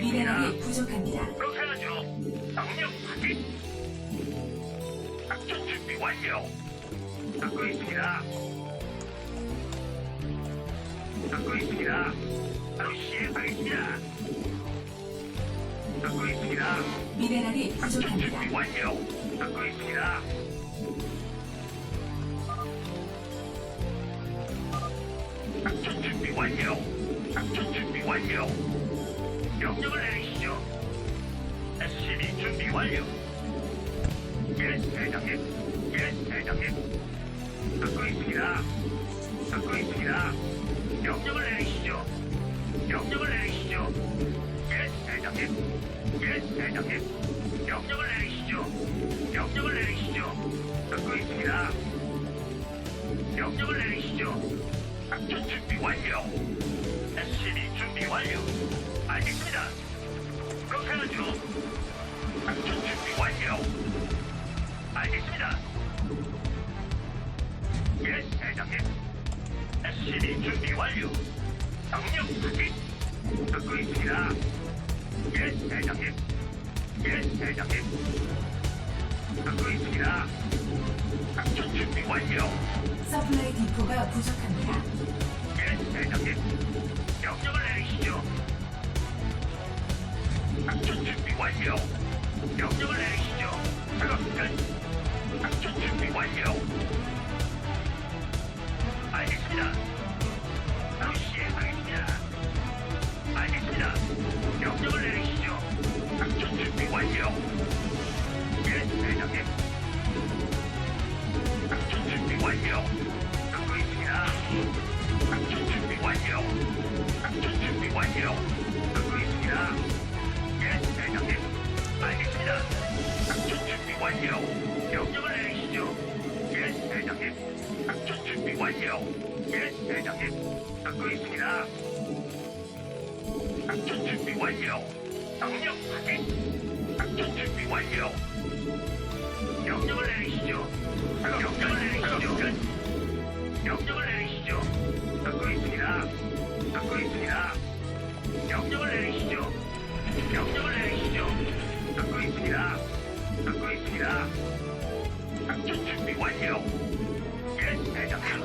미네랄이 부족합니다. 그렇게 하죠. 명령 확인. 작전 준비 완료. 듣고 있습니다. 듣고 있습니다. 바로 시행하겠습니다. 듣고 있습니다. 미네랄이 작전 준비 부족합니다. 완료. 듣고 있습니다. 완료. 작전 준비 완료. 명령을 내리시죠. SCB 준비 완료. 예, 대장님. 예, 대장님. 듣고 있습니다. 듣고 있습니다. 명령을 내리시죠. 명령을 내리시죠. 예, 대장님. 예, 대장님. 명령을 내리시죠. 명령을 내리시죠. 듣고 있습니다. 명령을 내리시죠. 작전 준비 완료. SCB 준비 완료. 알겠습니다. 그렇게 하죠. 작전 준비 완료. 알겠습니다. 예, 대장님. SCB 준비 완료. 명령 확인. 듣고 있습니다. 예, 대장님. 예, 대장님. 듣고 있습니다. 작전 준비 완료. 서플라이 디포가 부족합니다. 예, 대장님. 명령을 내리시죠. 작전 준비 완료. 명령을 내리시죠. 작업 끝. 작전 준비 완료. 알겠습니다.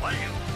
SCB 준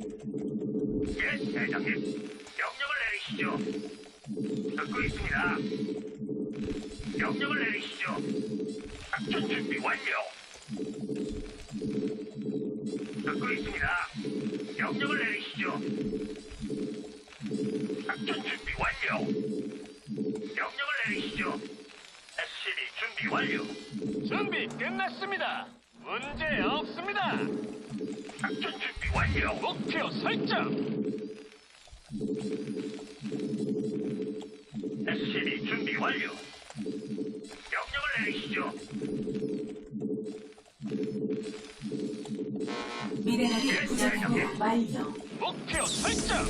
예, 대장님. 명령을 내리시죠. 듣고 있습니다. 명령을 내리시죠. 작전 준비 완료. 듣고 있습니다. 명령을 내리시죠. 작전 준비 완료. 명령을 내리시죠. SCB 준비 완료. 준비 끝났습니다. 문제 없습니다. 작전 준비 완료. 목표 설정. SCB 준비 완료. 명령을 내리시죠. 미네랄이 부족하고 완료. 목표 설정.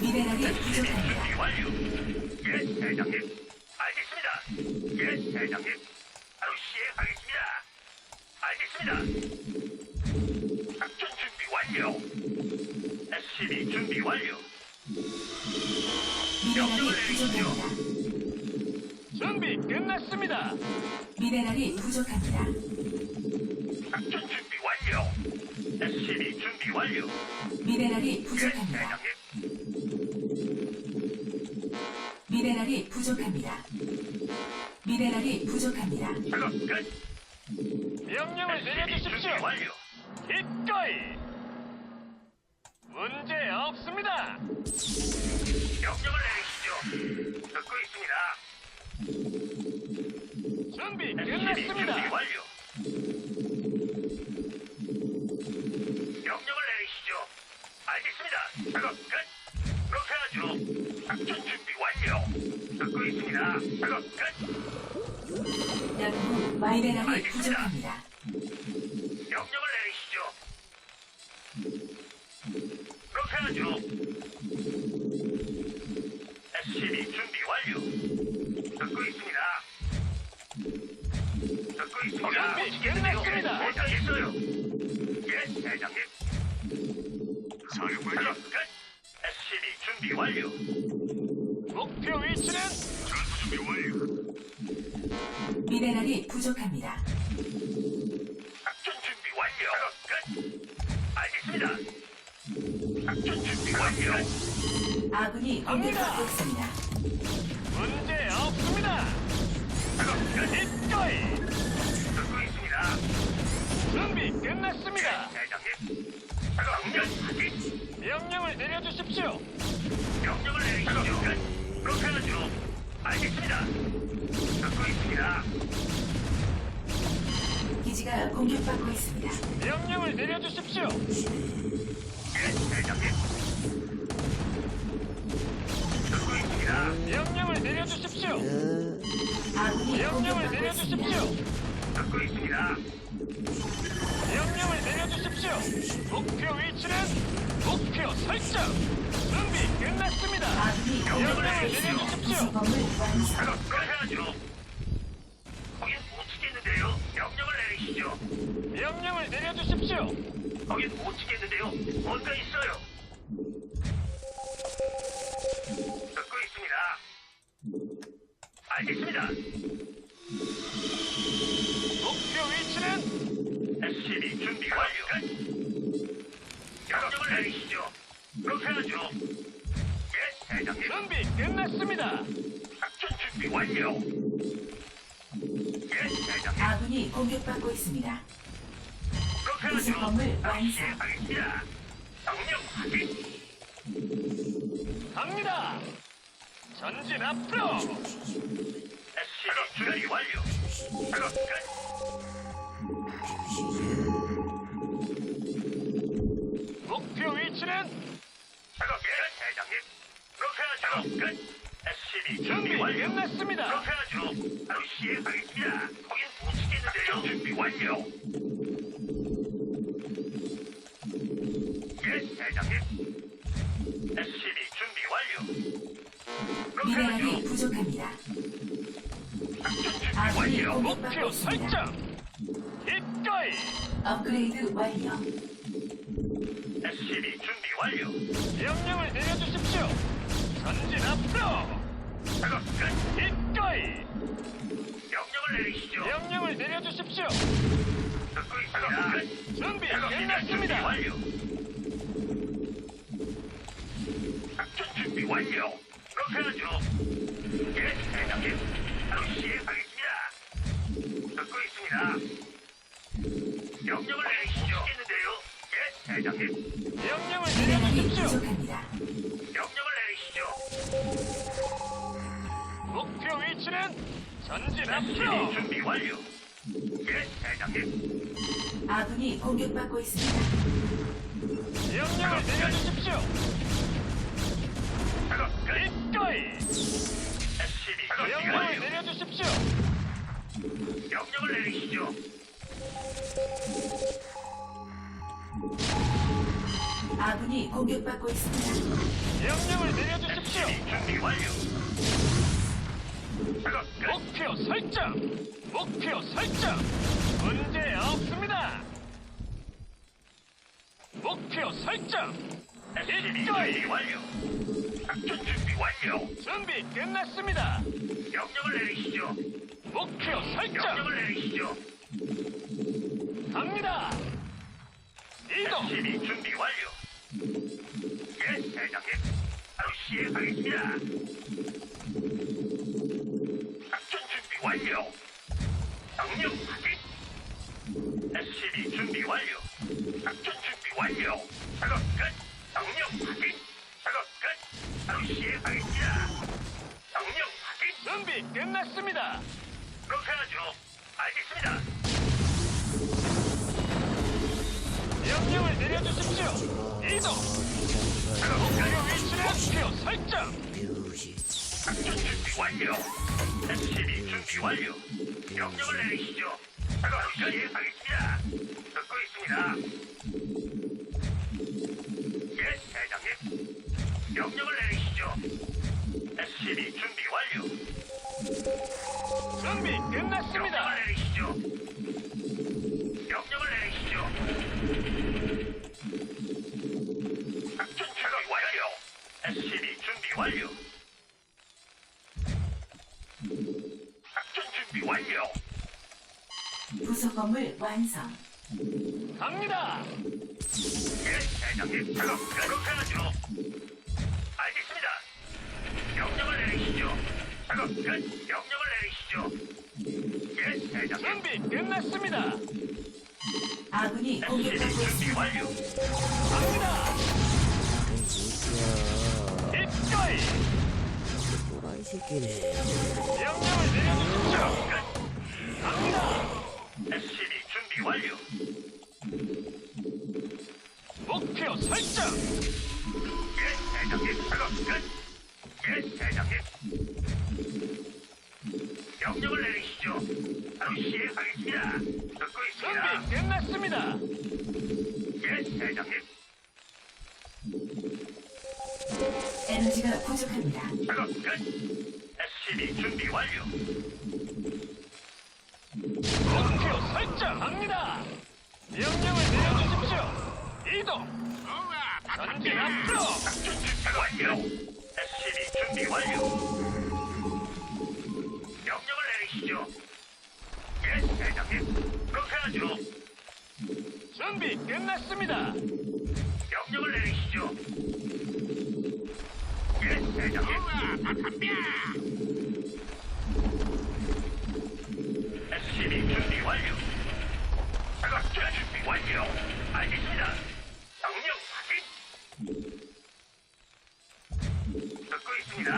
미네랄이 SCB 부족합니다. 준비 완료. 예, 대장님. 알겠습니다. 예, 대장님. 바로 시행하겠습니다. 알겠습니다. 작전 준비 완료. SCB 준비 완료. 미네랄이 부족합니다. 준비 끝났습니다. 미네랄이 부족합니다. 작전 준비 완료. SCB 준비 완료. 미네랄이 예, 부족합니다. 대장님. 미네랄이 부족합니다. 미네랄이 부족합니다. 작업 끝. 명령을 SCB 내려주십시오. 준비 완료. 기꺼이. 문제 없습니다. 명령을 내리시죠. 듣고 있습니다. 준비 SCB 준비 끝났습니다. 완료. 명령을 내리시죠. 알겠습니다. 작업 끝. 그렇게 하죠. 작전 준비 완료. 듣고 있습니다. 작업 끝. 미네랄이 부족합니다. 목표 위치는 전투 준비 완료. 미네랄이 부족합니다. 작전 준비 완료. 끝. 알겠습니다. 작전 준비 완료. 아군이 공격받고 있습니다. 문제 없습니다. 기꺼이. 듣고 있습니다. 준비 끝났습니다. 대장님. 작업 끝. 명령을 내려주십시오. 명령을 내리시죠. 끝. 그렇게 하죠. 알겠습니다. 듣고 있습니다. 기지가 공격받고 있습니다. 명령을 내려주십시오. 예, 대장님. 듣고 있습니다. 명령을 내려주십시오. 아군이 명령을 공격받고 있습니다. 내려주십시오. 듣고 있습니다. 명령을 내려주십시오. 목표 위치는 구성범을 완성. 작업 끝해야죠. 거긴 못 치겠는데요. 명령을 내리시죠. 명령을 내려주십시오. 거긴 못 치겠는데요. 뭔가 있어요. 듣고 있습니다. 알겠습니다. 목표 위치는 SCB 준비 완료. 끝. 명령을 내리시죠. 그렇게 하죠. 예, 대장님. 준비 끝났습니다. 작전 준비 완료. 예, 대장님. 아군이 공격받고 있습니다. 그렇게 하죠. 구성범을 바로 완성. 명령 확인. 갑니다. 전진 앞으로. SCB 준비 완료. 작업 끝. 목표 위치는 작업 끝, 대장님. 작업 끝. SCB 준비 완료. 끝났습니다. 그렇게 하죠. 바로 시행하겠습니다. 거긴 못 치겠는데요. 준비 완료. 예, 대장님. SCB 준비 완료. 그렇게 미네랄이 하죠. 부족합니다. 준비 아군이 완료. 목표 공격받고 있습니다. 설정. 기꺼이. 업그레이드 완료. SCB 준비 완료. 명령을 내려주십시오. 전진 앞으로. 작업 끝. 기꺼이. 명령을 내리시죠. 명령을 내려주십시오. 듣고 있습니다. 끝. 준비 작업 준비 끝났습니다. 완료. 작전 준비 완료. 전진 앞으로. 준비 완료. 예, 대장님. 아군이 공격받고 있습니다. 명령을 내려주십시오. 작업 끝. 기꺼이. SCB 준비 명령을 완료. 내려주십시오. 명령을 내리시죠. 아군이 공격받고 있습니다. 명령을 내려주십시오. 준비 완료. 목표 설정. 목표 설정. 문제 없습니다. 목표 설정. 준비 완료. 작전 준비 완료. 준비 끝났습니다. 명령을 내리시죠. 목표 설정. 명령을 내리시죠. 갑니다. 이동. SCB 준비 완료. 예, 대장님. 바로 시행하겠습니다. 명령 확인. SCB 준비 완료. 작전 준비 완료. 작업 끝. 명령 확인. 작업 끝. 바로 시행하겠습니다. 명령. 준비 끝났습니다. 그렇게 하죠. 알겠습니다. 명령을 내려주십시오. 이동. 목표 위치는 목표. 작전 준비 완료. SCB 준비 완료. 명령을 내리시죠. 작업 시행하겠습니다. 듣고 있습니다. 예, 대장님. 명령을 내리시죠. SCB 준비 건물 완성. 갑니다. 예, 대장님. 작업 끝. 그렇게 하죠. 알겠습니다. 명령을 내리시죠. 작업 끝. 명령을 내리시죠. 예, 대장님. 준비 끝났습니다. 아군이 SCB 공격받고 준비 있습니다. 완료. 갑니다. 또라이 새끼네. 명령을 내려주십시오. 갑니다. SCB 준비 완료. 목표 설정. 예, 대장님. 작업 끝. 예, 대장님. 명령을 내리시죠. 바로 시행하겠습니다. 듣고 있습니다. 준비 끝났습니다. 예, 대장님. 에너지가 부족합니다. 작업 끝. SCB 준비 완료. 목표 설정. 갑니다. 명령을 내려주십시오. 이동. 전진 앞으로. 완료. SCB 준비 완료. 명령을 내리시죠. 예, 대장님. 그렇게 하죠. 준비 끝났습니다. 명령을 내리시죠. 예, 대장님. SCB 준비 완료. 작업 준비 완료. 알겠습니다. 명령 확인. 듣고 있습니다.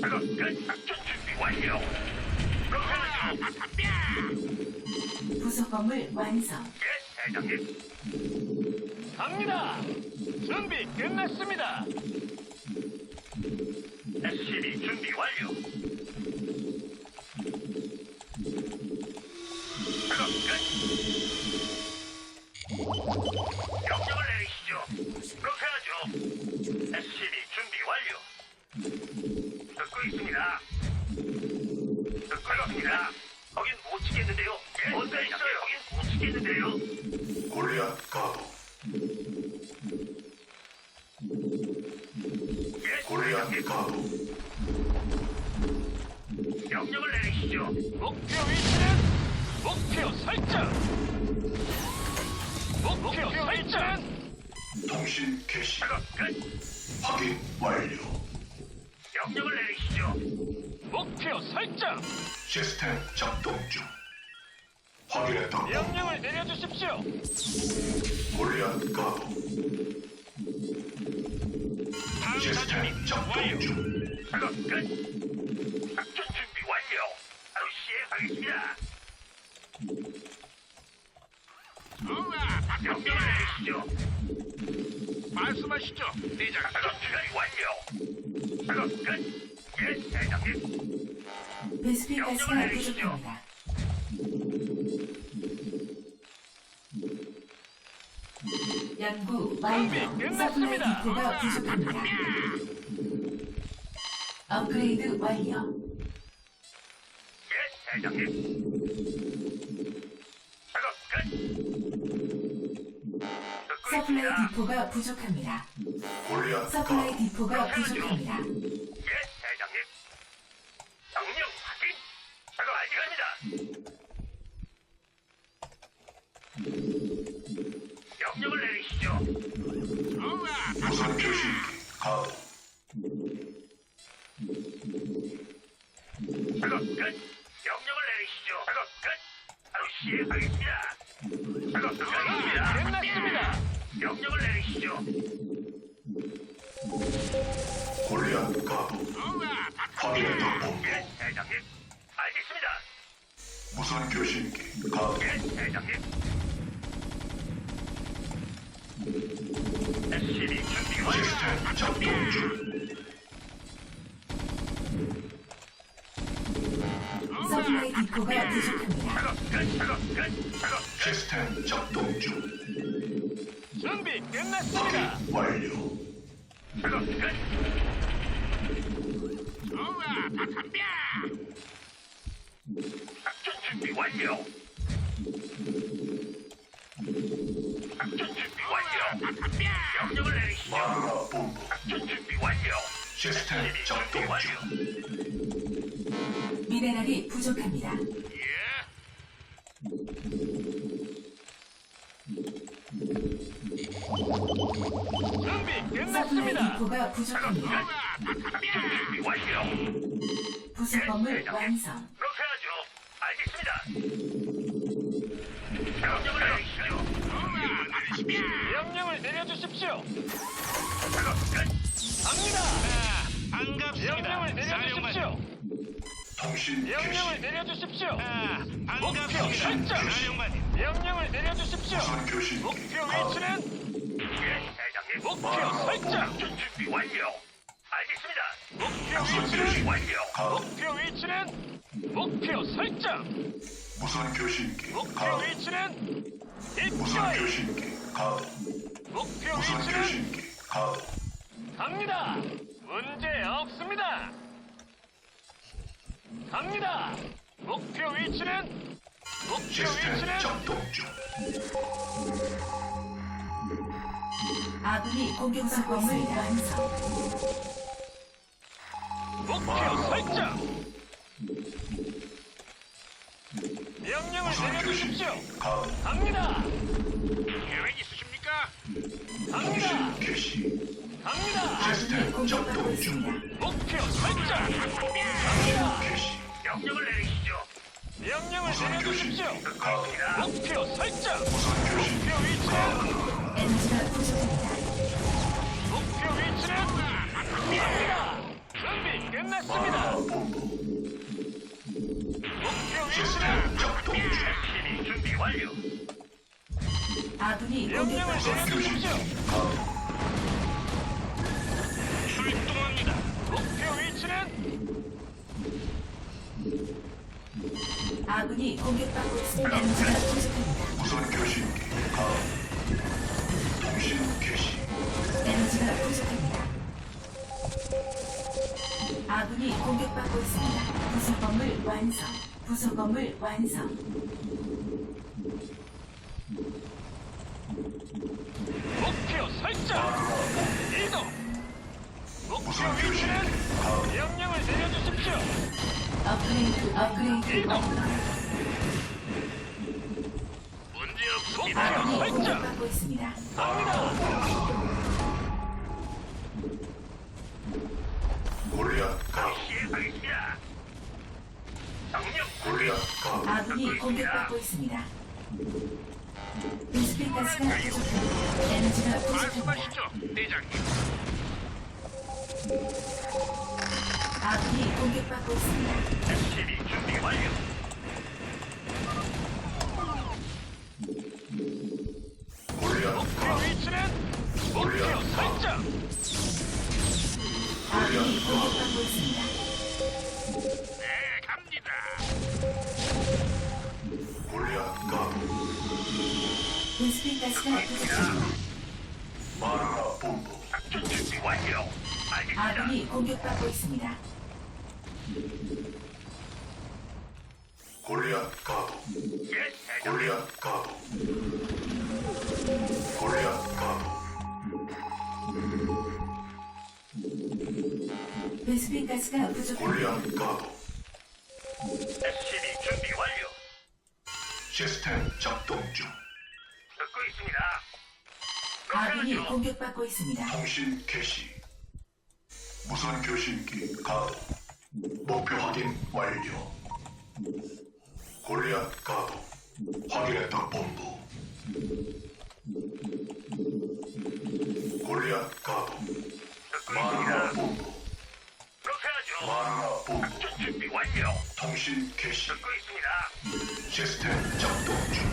작업 끝. 작전 준비 완료. 부속 건물 완성. 예, 대장님. 갑니다. 준비 끝났습니다. SCB 준비 완료. 명령을 내리시죠. 목표 위치는 목표 설정. 목표 설정. 통신 개시 작업 끝. 확인 완료 명령을 내리시죠. 목표 설정. 시스템 작동 중 확인했다 명령을 내려주십시오. 골리앗 가도 시스템 작동 중 작업 끝. 시행하겠습니다. 명령을 내리시죠. 말씀하시죠, 대장. 작업 준비 완료. 작업 끝. 예, 대장님. 베스핀 가스가. 부족합니다. 연구 완료. 서플라이. 디포가 부족합니다. 업그레이드 완료. 예, 대장님. 작업 끝. 서플라이. 디포가 부족합니다. 골리앗 서플라이 디포가 부족합니다. 예, 대장님. 명령 확인. 작업 알지 갑니다. 명령을 내리시죠. 무선 교신기 가도 작업 끝. 시행하겠습니다. 작업 끝입니다. 끝났습니다. 명령을 내리시죠. 골리앗 가도 확인했다 본부 예, 대장님. 알겠습니다. 무선 교신기 가도 예, 대장님. SCB 준비 완료. 시스템 작동 중 서플라이 디포가 부족합니다. 작업 끝. 작업 끝. 작업 끝. 시스템 작동 중 준비 끝났습니다. 확인 완료 작업 끝. 작전 준비 완료. 작전 준비 완료. 명령을 내리시죠. 마누라 본부 작전 준비 완료. 시스템 작동 중 미네랄이 부족합니다. 준비 서플라이 끝났습니다. 디포가 부족합니다. 작전 준비 완료. 부속 건물 완성. 그렇게 하죠. 알겠습니다. 명령을 내려주십시오. 작업 끝. 갑니다. 명령을 내려주십시오. 통신 명령을 개시 내려주십시오. 목표 통신 설정. 명령을 내려주십시오. 무선 목표 위치는 예, 대장님. 목표 설정. 작전 준비 완료. 알겠습니다. 목표 무선 위치는. 가도 목표 위치는 목표 설정. 무선 교신기 목표 위치는 무선 입가에 교신기 가도 목표 무선 위치는 교신기 갑니다. 문제 없습니다. 갑니다. 목표 위치는 목표 시스템 위치는 작동 중 아군이 공격받고 있습니다. 완성. 목표 설정. 명령을 무선 내려주십시오. 갑니다. 계획 있으십니까? 갑니다. 통신 개시 갑니다. 시스템 작동 중. 목표 설정. 명령을 내리시죠. 명령을 내려주십시오. 목표 설정. 목표 위치는 에너지가 부족합니다. 목표 위치는 갑니다. 준비 끝났습니다. 목표 위치는 작동 중 SCB 준비 완료. 아군이 명령을 공격받고 있습니다. 내려주십시오. 출동합니다. 목표 위치는 아군이 공격받고 있습니다. 에너지가 부족합니다. 무선 교신기 가도 통신 개시 에너지가 부족합니다. 아군이 공격받고 있습니다. 부속 건물 완성. 부속 건물 완성. 목표 설정. 공격받고 있습니다. 아군이 공격받고 있습니다. 인스피 가스가 부족합니다. 에너지가 부족합니다. 아군이 공격받고 있습니다. SCB 준비 완료. 골리앗 목표 위치는 목표 설정. 아군이 공격받고 있습니다. 네, 갑니다. 골리앗 가도 인스피 가스가 부족합니다. 본부. 작전 준비 완료. 알겠습니다. 아군이 공격받고 있습니다. 골리앗 가도. 예. 골리앗 가도. 골리앗 가도. 베스핀 가스가 부족합니다. 골리앗 가도. SCB 준비 완료. 시스템 작동 중. 듣고 있습니다. 아군이. 공격받고 있습니다. 통신 개시. 무선 교신기 가도. 목표 확인 완료. 골리앗 가도. 확인했다 본부. 골리앗 가도. 마누라. 본부. 그렇게 하죠. 마누라 본부. 작전 준비 완료. 통신 개시. 듣고 있습니다. 시스템 작동 중.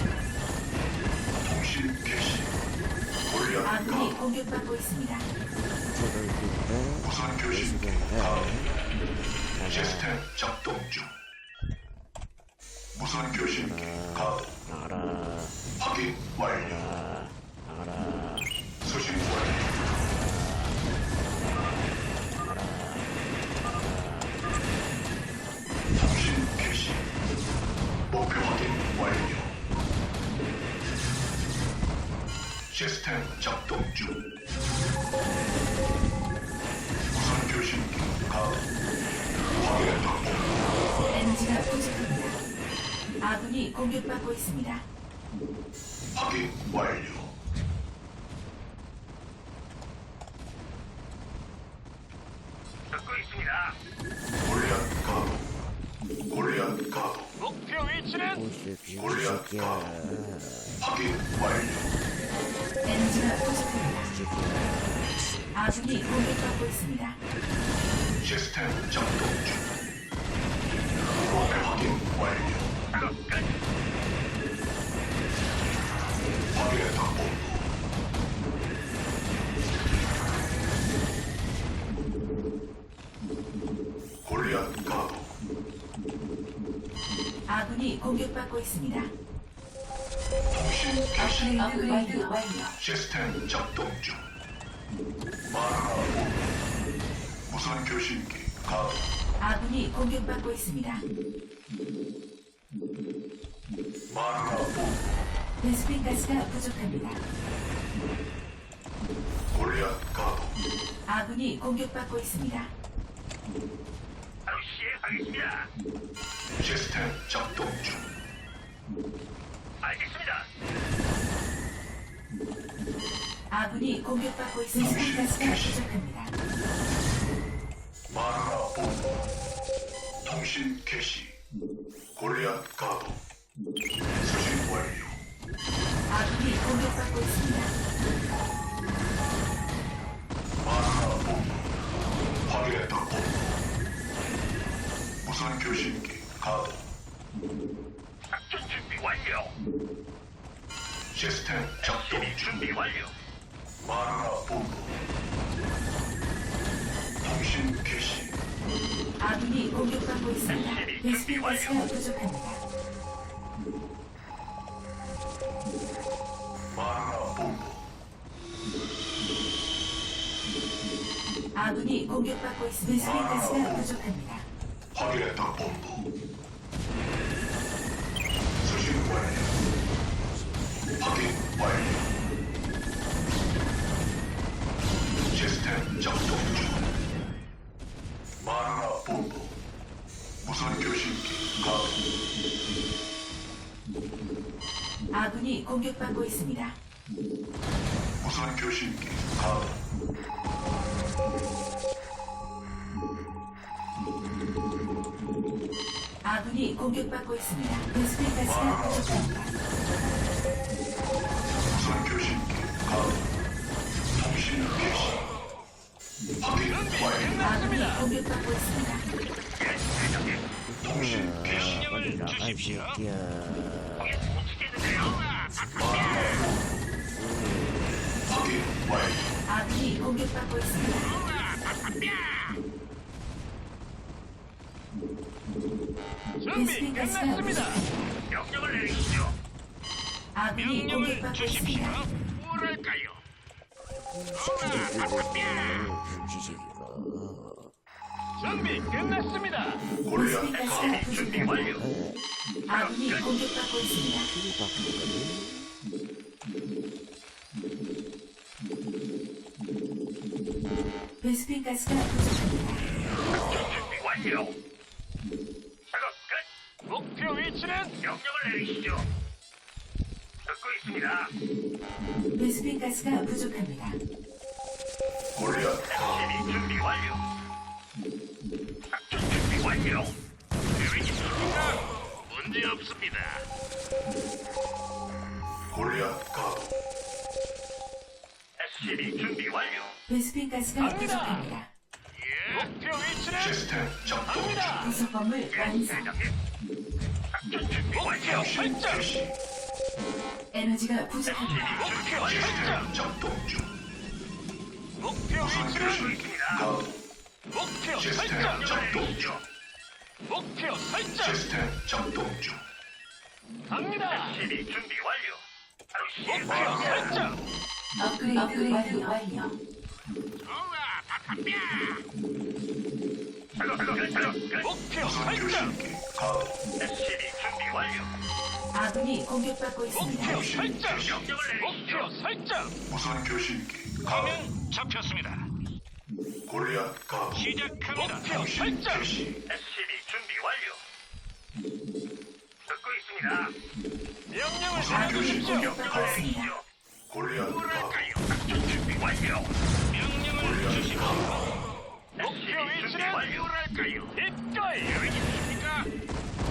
통신 개시. 골리앗 아군이 가도. 공격받고 있습니다. 무선 교신기 가도. 시스템 작동 중. 무선 교신기. 알아 확인 완료. 수신 완료. 통신 개시. 목표 확인 완료. 시스템 작동 중. 무선 교신기 가도. 에너지가 부족합니다. 아군이 공격받고 있습니다. 확인 완료. 골리앗 가도. 아군이 공격받고 있습니다. 통신 개시. 업그레이드 완료. 시스템 작동 중. 본부. 무선 교신기 가도. 아군이 공격받고 있습니다. 마누라 베스핀 가스가 부족합니다. 골리앗 가도. 아군이 공격받고 있습니다. 바로 시행하겠습니다. 시스템 작동 중. 알겠습니다. 아군이 공격받고 있습니다. 베스핀 가스가 부족합니다. 마누라 본부. 통신 개시. 골리앗 가도. 확인했다 본부. 무선 교신기 가도. 작전 준비 완료. 시스템 작동 중. 준비 완료. 마누라 본부. 통신 개시. 아군이 공격받고 있습니다. 베스핀 가스가 부족합니다. 공격받고 있습니다. 가스가 부족합니다. 확인했다 본부. 수신 완료. 확인 완료. 시스템 작동 중. 마누라 본부. 무선 교신기 가도. 아군이 공격받고 있습니다. 무선 교신기 가도. 공격받고 있습니다. 베스핀 가스가 부족합니다. 예, 공격받고 있습니다. 준비 끝났습니다. 명령을 내리시오. 아, 명령을 주십시오. 있습니다. 뭐랄까요? 어라, 아깝냐? 준비 끝났습니다. 준비 준비 완료. 아군이 공격받고 있습니다. 베스핀 가스가 부족합니다. 준비 완료. 위치는 명령을 내리시죠. 듣고 있습니다. 베스핀 가스가 부족합니다. 골리앗 SCB 준비 완료. 작전 준비 완료. 계획 있습니까? 문제 없습니다. 골리앗 가도 SCB 준비 완료. 베스핀 가스가 갑니다. 부족합니다. 예. 목표 위치는 시스템 작동 중. 부속 건물 완성. 대장님. 목표 설정. 에너지가 부족합니다. 목표 설정. 작동 중 목표 위치는 목표 시스템 설정. 작동. 목표 설정. 시스템 갑니다. 준비 완료. 목표. 설정. 업그레이드, 완료. 우와. 목표 무선 설정. 교신기 가도 SCB 준비 완료. 아군이 공격받고 있습니다. 목표 설정. 명령을 내리시죠. 목표 설정. 무선 교신기 가도 화면 잡혔습니다. 골리앗 가도 시작합니다. 목표 설정. 개시 SCB 준비 완료. 듣고 있습니다. 명령을 무선 내려주십시오. 가도 있습니다. 골리앗 가도 뭐랄까요? 작전 준비 완료. 명령을 주십시오. 준비 위치는? 완료. 뭐랄까요? 이거이. 계획 있습니까?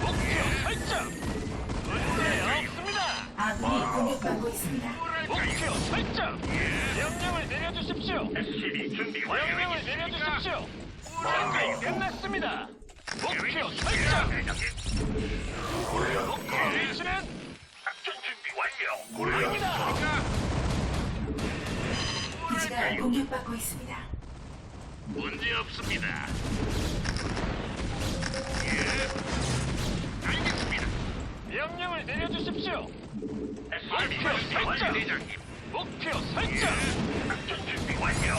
목표 설정. 문제 없습니다. 아군이 공격받고 있습니다. 목표 설정. 명령을 내려주십시오. SCB 준비 완료. 명령을 내려주십시오. 뭐랄까요? 끝났습니다. 목표? 설정. 목표 위치는 작전 준비 완료. 골리앗 가도 기지가 공격받고 있습니다. 문제 없습니다. 예. 알겠습니다. 명령을 내려주십시오. 목표. 설정. 목표 설정. 작전 준비 완료.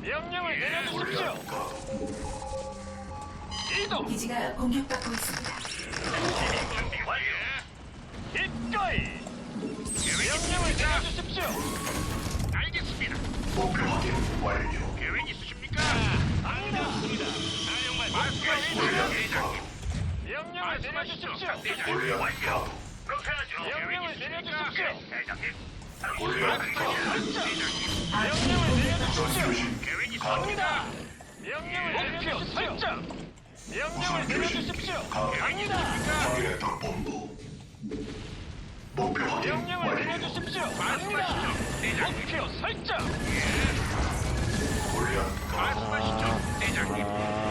명령을 내려주십시오. 골리앗 가도 이동. 기지가 공격받고 있습니다. 준비 완료. 이거이. 명령을 내려주십시오. 목표 확인 완료 계획 있으십니까? 알겠습니다. 사령관 말씀하시죠. 대장님. 명령을 내려주십시오. 골리앗 가도 그렇게 하죠. 명령을 계획 있으십니까? 내려주십시오. 대장님. 골리앗 가도 설정. 아군이 명령을 무선 내려주십시오. 교신기 계획 가도 갑니다. 명령을 목표 설정. 명령을 무선 교신기 내려주십시오. 가도 갑니다. 확인했다 본부 목표 확인 명령을 완료 내려주십시오. 갑니다. 목표 설정. 골리앗 가도 말씀하시죠. 대장님.